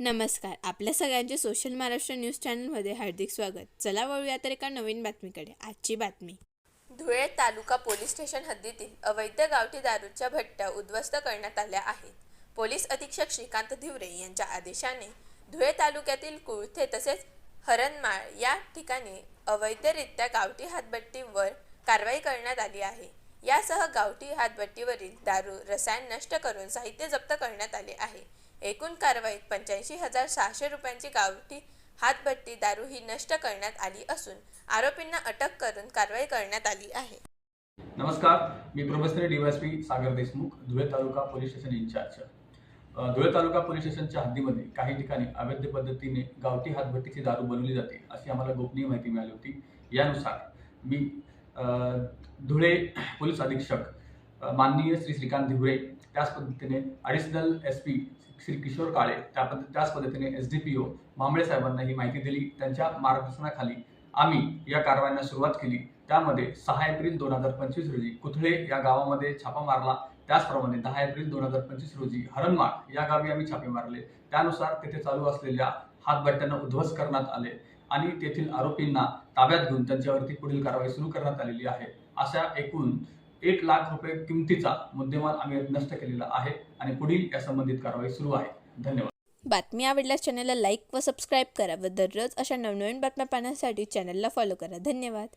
नमस्कार. आपल्या सगळ्यांचे सोशल महाराष्ट्र न्यूज चॅनलमध्ये हार्दिक स्वागत. चला वळूया तर एका नवीन बातमीकडे. आजची बातमी. धुळे तालुका पोलीस स्टेशन हद्दीतील अवैध गावठी दारूच्या भट्ट्या उद्ध्वस्त करण्यात आल्या आहेत. पोलीस अधीक्षक श्रीकांत धिवरे यांच्या आदेशाने धुळे तालुक्यातील कुळथे तसेच हरणमाळ या ठिकाणी अवैधरित्या गावठी हातभट्टीवर कारवाई करण्यात आली आहे. यासह गावठी हातभट्टीवरील दारू रसायन नष्ट करून साहित्य जप्त करण्यात आले आहे. एकूण कारवाईत पंच्याऐंशी हजार सहाशे रुपयांची गावठी हातभट्टी दारू ही नष्ट करण्यात आली असून आरोपींना अटक करून कारवाई करण्यात आली आहे. नमस्कार मी professor DYSP Sagar Deshmukh Dhule taluka police station in charge. Dhule taluka police स्टेशनच्या हद्दीमध्ये काही ठिकाणी अवैध पद्धतीने गावठी हातभट्टीची दारू बनवली जाते अशी आम्हाला गोपनीय माहिती मिळाली होती. यानुसार मी धुळे पोलीस अधीक्षक माननीय श्री श्रीकांत धिवरे त्याच पद्धतीने additional S P Shri Kishore Kale त्या पद्ध त्याच पद्धतीने S D P O Mambale साहेबांना ही माहिती दिली. त्यांच्या मार्गदर्शनाखाली आम्ही या कारवायांना सुरुवात केली. त्यामध्ये सहा एप्रिल दोन हजार पंचवीस रोजी कुथळे या गावामध्ये छापा मारला. त्याचप्रमाणे दहा एप्रिल दोन हजार पंचवीस रोजी हरणमाळ या गावी आम्ही छापे मारले. त्यानुसार तेथे चालू असलेल्या हातभट्ट्यांना उद्ध्वस्त करण्यात आले आणि तेथील आरोपींना ताब्यात घेऊन त्यांच्यावरती पुढील कारवाई सुरू करण्यात आलेली आहे. अशा एकूण एक लाख रुपये किमतीचा मुद्देमाल आम्ही नष्ट केलेला आहे आणि पुढील या संबंधित कारवाई सुरू आहे. धन्यवाद. बातमी आवडल्यास चॅनलला लाईक व सबस्क्राईब करा व दररोज अशा नवनवीन बातम्या पाहण्यासाठी चॅनलला फॉलो करा. धन्यवाद.